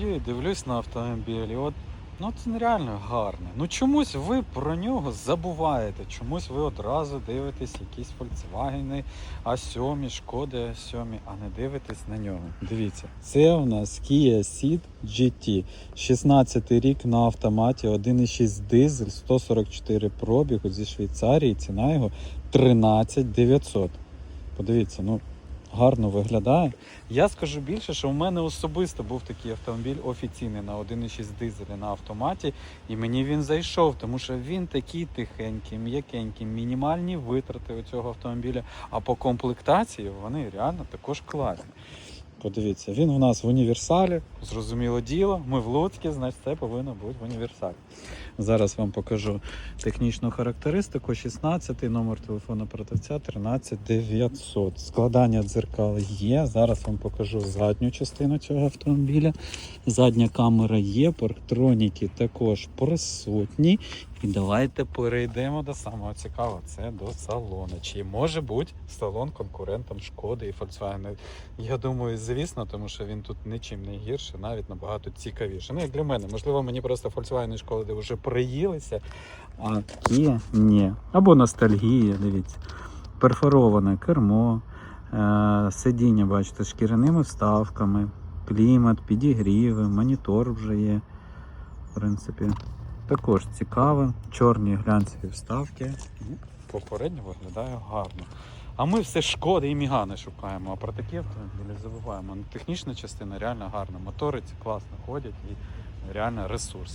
І дивлюсь на автомобіль, і от ну це нереально гарне. Ну чомусь ви про нього забуваєте. Чомусь ви одразу дивитесь якісь Volkswagen, А7, Шкоди А7, а не дивитесь на нього. Дивіться, це у нас Kia Ceed GT. 16 рік на автоматі, 1,6 дизель, 144 пробігу зі Швейцарії. Ціна його 13 900. Подивіться, ну гарно виглядає. Я скажу більше, що в мене особисто був такий автомобіль офіційний на 1,6 дизелі на автоматі, і мені він зайшов, тому що він такий тихенький, м'якенький, мінімальні витрати у цього автомобіля. А по комплектації вони реально також класні. Подивіться, він у нас в універсалі, зрозуміло діло. Ми в Луцькі, значить це повинно бути в універсалі. Зараз вам покажу технічну характеристику. 16 номер телефону продавця 13900. Складання дзеркал є. Зараз вам покажу задню частину цього автомобіля. Задня камера є, парктроніки також присутні. І давайте перейдемо до самого цікавого. Це до салону. Чи може бути салон конкурентом Шкоди і Volkswagen? Я думаю, звісно, тому що він тут нічим не гірше, навіть набагато цікавіше. Ну, як для мене, можливо, мені просто Volkswagen і Шкоди вже приїлися, а Kia ні. Або ностальгія, дивіться. Перфороване кермо, е- сидіння, бачите, шкіряними вставками, клімат, підігріви, монітор вже є. В принципі, також цікаве. Чорні глянцеві вставки. Ну, Попередньо виглядає гарно. А ми все шкоди і мігани шукаємо. А про такі автомобілі забуваємо. Ну, Технічна частина реально гарна. Мотори ці класно ходять і реально ресурс.